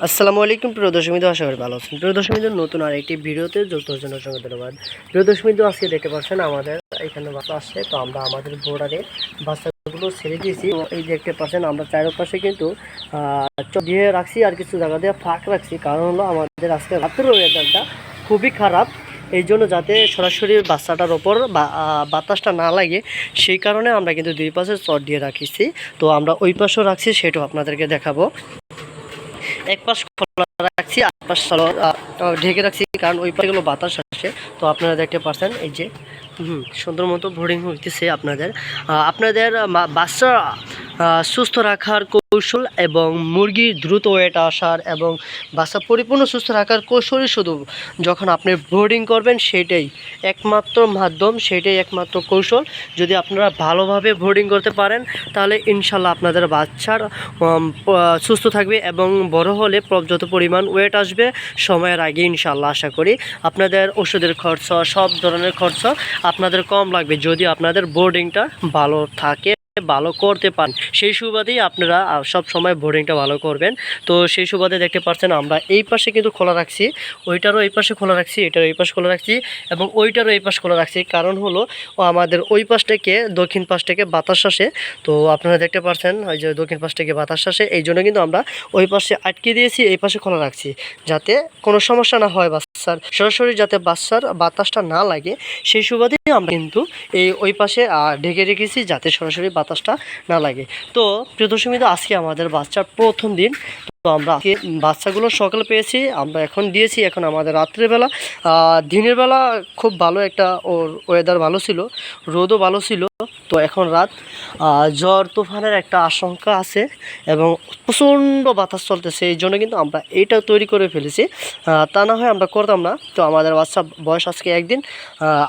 আসসালামু আলাইকুম, প্রিয় দশমীদের আশা করি ভালো আছেন। প্রিয় দশমীদের নতুন আর একটি ভিডিওতে যুক্ত জন্য সঙ্গে ধন্যবাদ। প্রিয় দশমীদের আজকে দেখতে পাচ্ছেন আমাদের এখানে বাচ্চা আসছে। তো আমরা আমাদের বোর্ডারে বাচ্চাগুলো ছেড়ে দিয়েছি। এই দেখতে পাচ্ছেন, আমরা চারপাশে কিন্তু দিয়ে রাখছি আর কিছু জায়গা দিয়ে ফাঁক রাখছি। কারণ হলো আমাদের আজকে রাতের ওয়েদারটা খুবই খারাপ। এই জন্য যাতে সরাসরি বাচ্চাটার ওপর বাতাসটা না লাগে, সেই কারণে আমরা কিন্তু দুই পাশে চট দিয়ে রাখিছি। তো আমরা ওই পাশেও রাখছি, সেটাও আপনাদেরকে দেখাবো। এক পাশ খোলা রাখছি, আর পাশ ঢেকে রাখছি, কারণ ওই পাশে গুলো বাতাস আসে তো আপনারা দেখতে পাচ্ছেন এই যে, হুম, সুন্দর মতো বোর্ডিং হইতেছে আপনাদের। আপনাদের বাসটা সুস্থ রাখার কৌশল এবং মুরগির দ্রুত ওয়েট আসার এবং বাচ্চা পরিপূর্ণ সুস্থ রাখার কৌশলই শুধু যখন আপনি বোর্ডিং করবেন সেটাই একমাত্র মাধ্যম, সেটাই একমাত্র কৌশল। যদি আপনারা ভালোভাবে বোর্ডিং করতে পারেন, তাহলে ইনশাল্লাহ আপনাদের বাচ্চার সুস্থ থাকবে এবং বড় হলে পর্যাপ্ত পরিমাণ ওয়েট আসবে। সময়ের আগে ইনশাল্লাহ আশা করি আপনাদের ওষুধের খরচ, সব ধরনের খরচ আপনাদের কম লাগবে। যদি আপনাদের বোর্ডিংটা ভালো থাকে। ভালো করতে পান সেই সুবাদেই আপনারা সব সময় বোর্ডিংটা ভালো করবেন। তো সেই সুবাদে দেখতে পাচ্ছেন আমরা এই পাশে কিন্তু খোলা রাখছি, ওইটারও এই পাশে খোলা রাখছি, এটারও এই পাশে খোলা রাখছি এবং ওইটারও এই পাশ খোলা রাখছি। কারণ হলো আমাদের ওই পাশ থেকে দক্ষিণ পাশ থেকে বাতাস আসে। তো আপনারা দেখতে পাচ্ছেন, ওই যে দক্ষিণ পাশ থেকে বাতাস আসে, এই জন্য কিন্তু আমরা ওই পাশে আটকে দিয়েছি, এই পাশে খোলা রাখছি। যাতে কোনো সমস্যা না হয় বাচ্চার, সরাসরি যাতে বাচ্চার বাতাসটা না লাগে। সেই সুবাদেই আমরা কিন্তু এই ওই পাশে ঢেকে রেখেছি, যাতে সরাসরি বাতাসটা না লাগে। তো প্রিয় তো আজকে আমাদের বাচ্চার প্রথম দিন। তো আমরা আজকে বাচ্চাগুলো সকালে পেয়েছি, আমরা এখন দিয়েছি এখন আমাদের রাত্রেবেলা দিনের বেলা খুব ভালো একটা ওর ওয়েদার ভালো ছিল, রোদও ভালো ছিল। তো এখন রাত ঝড় তুফানের একটা আশঙ্কা আছে এবং প্রচণ্ড বাতাস চলতেছে, এই জন্য কিন্তু আমরা এইটা তৈরি করে ফেলেছি। তা না হয় আমরা করতাম না। তো আমাদের বাচ্চা বয়স আজকে একদিন।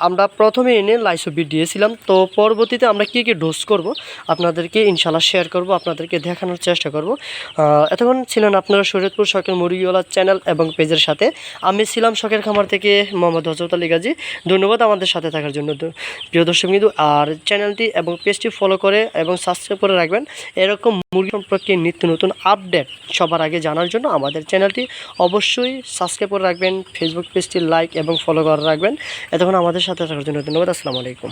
আমরা প্রথমে এনে লাইসোবিট দিয়েছিলাম। তো পরবর্তীতে আমরা কী কী ডোজ করব, আপনাদেরকে ইনশাল্লাহ শেয়ার করব, আপনাদেরকে দেখানোর চেষ্টা করব। এতক্ষণ ছিলেন আপনারা শরীয়তপুর শখের মুরগিওয়ালা চ্যানেল এবং পেজের সাথে। আমি ছিলাম শখের খামার থেকে মোহাম্মদ হজরত আলী গাজী। ধন্যবাদ আমাদের সাথে থাকার জন্য। প্রিয় দর্শক কিন্তু, আর চ্যানেলটি এবং পেজটি ফলো করে এবং সাবস্ক্রাইব করে রাখবেন। এরকম মুরগি সম্পর্কে নিত্য নতুন আপডেট সবার আগে জানার জন্য আমাদের চ্যানেলটি অবশ্যই সাবস্ক্রাইব করে রাখবেন ফেসবুক পেজটি লাইক এবং ফলো করে রাখবেন। এতক্ষণ আমাদের সাথে থাকার জন্য ধন্যবাদ, আসসালামু আলাইকুম।